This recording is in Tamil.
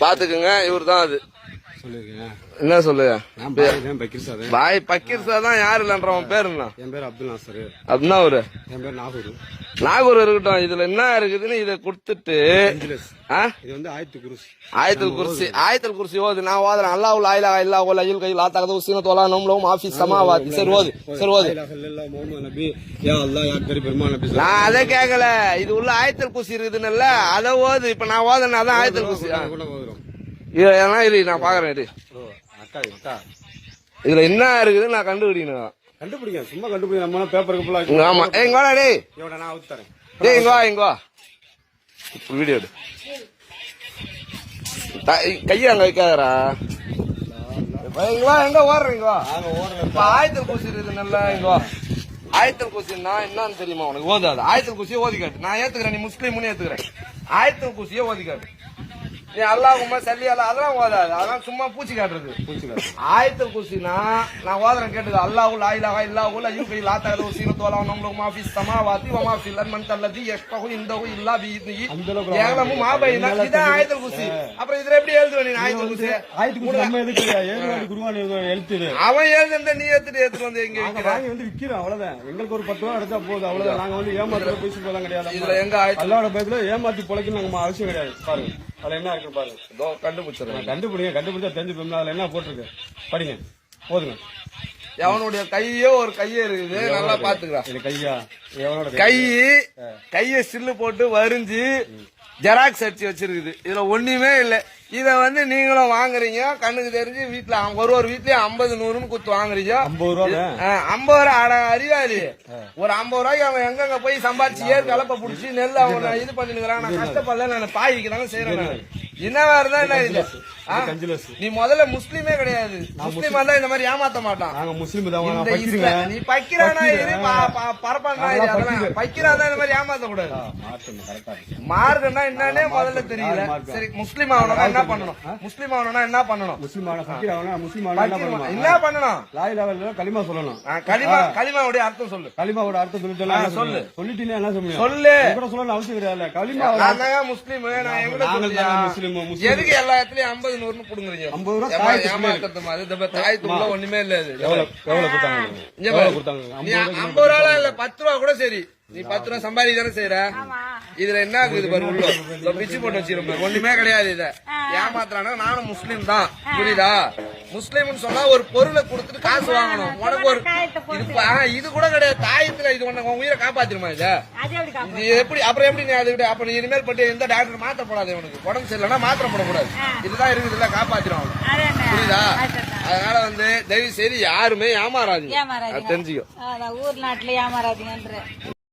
பாத்துக்குங்க இவர் தான் அது. என்ன சொல்லுங்க? நான் பாய் பக்கீர் சார். தான் யாரு இல்லன்றவன் பேர் என்ன? என் பேர் அப்துல் நாசர். அப்படின்னா ஒரு என் பேர் நாகூர். நாகூர் இருக்கட்டும். இதுல என்ன இருக்குதுன்னு இதை கொடுத்துட்டு? இது வந்து ஆயத்தல் குர்சி ஆயத்தல் குர்சி ஓது நான் ஓதுறேன். அல்லாஹ் உல் ஆயிலா இல்லா ஐயுல் கையில் ஆத்தாகது உசீன தோலா நம்லவும் ஆஃபீஸ் சமாவாத் சரி ஓது. ஓது. அல்லா நான் அதை கேட்கல இது உள்ள ஆயத்தல் குர்சி இருக்குதுன்னு அதை ஓது. இப்ப நான் ஓதுனா தான் ஆயத்தல் குர்சி ஆ. கூட போகிறோம் இது எதனா இரு நான் பாக்குறேன் இரு. இதுல என்ன இருக்குதுன்னு நான் கண்டுபிடிக்கணும். கண்டுபிடிங்க சும்மா கண்டுபிடிங்க நம்ம பேப்பருக்கு இங்க ஃபுல்லாக ஆமா. ஏய், இங்க வாடா டேய். இவட நான் அவுத்து தரேன். டேய் இங்க வா இங்க வா. இப்ப வீடியோ எடு. கையை அங்க வைக்காதடா. இங்க வா எங்க ஓடுற இங்க வா. இப்ப ஆயத்தல் குசி இருக்குது நல்லா இங்க வா. ஆயத்தல் குசின்னா என்னன்னு தெரியுமா உனக்கு? ஓதாது? ஆயத்தல் குசியை ஓதி காட்டு நான் ஏத்துக்கிறேன் நீ முஸ்லீம்னு ஏத்துக்கிறேன். ஆயத்தல் குசியை ஓதி காட்டு நீ அல்லாஹுமா சல்லி அல்லா அதெல்லாம் ஓதாது. அதெல்லாம் சும்மா பூச்சி காட்டுறது. ஆயத்தல் குசினா நான் ஓதுறேன் கேட்டது அல்லாஹு லா இலாஹா இல்லாஹு லா யூகை லா தகது உசீன தோலா நம்லு மா ஃபி ஸமாவாதி வ மா ஃபில் அர்மன் தல்லதி யஸ்பஹு இந்தஹு இல்லா பி இத்னிஹி யஅலமு மா பைன இதான் ஆயத்தல் குசி அப்புறம் இதுல எப்படி எழுதுவ நீ ஆயத்தல் குசி ஆயிரத்து குருஸ் நம்ம எதுக்கு ஏழு குருவான் எழுத்து இது அவன் எழுதுந்த நீ எடுத்துட்டு எடுத்துட்டு வந்து எங்க வைக்கிற வாங்கி வந்து விக்கிறோம் அவ்வளவுதான். எங்களுக்கு ஒரு பத்து ரூபா எடுத்தா போதும் அவ்வளவுதான். நாங்க வந்து ஏமாத்துற பேசி போலாம் கிடையாது. இதுல எங்க அல்லாவோட பயத்துல ஏமாத்தி பொழைக்க நாங்க அவசியம் கிடையாது. பாருங்க. அதுல என்ன இருக்கு பாருங்க இதோ கண்டுபிடிங்க கண்டுபிடிச்சா தெரிஞ்சு போயிடும் அதுல என்ன போட்டிருக்கு? படிங்க. போதுங்க. அவனுடைய கையோ ஒரு கையே இருக்குது. நல்லா பாத்துக்கிறா. இது கையா? எவனோட கை கைய சில்லு போட்டு வரிஞ்சு ஜெராக்ஸ் அடிச்சு வச்சிருக்குது. இதுல ஒண்ணுமே இல்ல. இத வந்து நீங்களும் வாங்குறீங்க. கண்ணுக்கு தெரிஞ்சு வீட்டுல ஒரு ஒரு வீட்லயும் ஐம்பது நூறுன்னு குத்து வாங்குறீங்க. ஐம்பது ரூபா ஐம்பது அட அறிவாளி ஒரு ஐம்பது ரூபாய்க்கு அவன் எங்கெங்க போய் சம்பாதிச்சு ஏர் கலப்பை புடிச்சு நெல் அவன் இது பண்ணிருக்கிறான் நான் கஷ்டப்படல நான் பாய்க்கு தானே செய்யறேன். என்னவா இருந்தா என்ன இது நீ முதல்ல முஸ்லீமே கிடையாது. முஸ்லீமா இருந்தா இந்த மாதிரி ஏமாத்த மாட்டான். நாங்க முஸ்லீம் தான் நீ பக்கிரானா ப- பரப்பானா இரு அதெல்லாம் பக்கிரானா இந்த மாதிரி ஏமாத்த கூடாது மார்க்கம்னா என்னன்னே முதல்ல தெரியல. சரி முஸ்லீம் ஆகணும்னா என்ன பண்ணணும்? முஸ்லீம் ஆகணும்னா என்ன பண்ணணும்? முஸ்லீம் ஆனா ஃபக்கீர் ஆனா முஸ்லீம் என்ன பக்கீர் பண்ணணும்? லாய் லெவல்ல களிமா சொல்லணும். களிமா களிமாவுடைய அர்த்தம் சொல்லு. களிமாவோட அர்த்தம் சொல்லு. என்ன சொல்லு. கூட சொல்லணும் அவசியம் கிடையாது களிமா நான் முஸ்லீம் எங்க முஸ்லீம். எதுக்கு எல்லா இடத்துலயும் ஐம்பது புடுங்குறீங்க ஐம்பது ரூபா மாதிரி இந்த மாதிரி தாயத்துக்குள்ள ஒண்ணுமே இல்ல எவ்வளவு கொடுத்தாங்க? ஐம்பது ரூபா இல்ல பத்து ரூபா கூட சரி. நீ பத்து ரூபா சம்பாதி தானே செய்யற இதுல என்ன இருக்குது பாரு உள்ள. பிச்சு போட்டு வச்சிருப்பேன் ஒண்ணுமே கிடையாது இத. ஏமாத்துறானா நானும் முஸ்லீம் தான். புரியுதா? முஸ்லீம்னு சொன்னா ஒரு பொருளை கொடுத்துட்டு காசு வாங்கணும். உனக்கு ஒரு இது கூட கிடையாது. தாயத்துல இது உனக்கு உன் உயிரை காப்பாத்திருமா இத? அது எப்படி காப்பா- இது எப்படி அப்புறம் எப்படி நீ அது அப்ப நீ இனிமேல் பட்டு எந்த டாக்டர் மாத்திர போடாது உனக்கு. உடம்பு சரியில்லைன்னா மாத்திரை போடக்கூடாது. இதுதான் இருக்குது இல்ல காப்பாத்திரும்? புரியுதா. அதனால வந்து தயவு செய்து யாருமே ஏமாறாதீங்க. தெரிஞ்சுக்கோ. ஊர் நாட்டுல ஏமாறாதீங்கன்ற.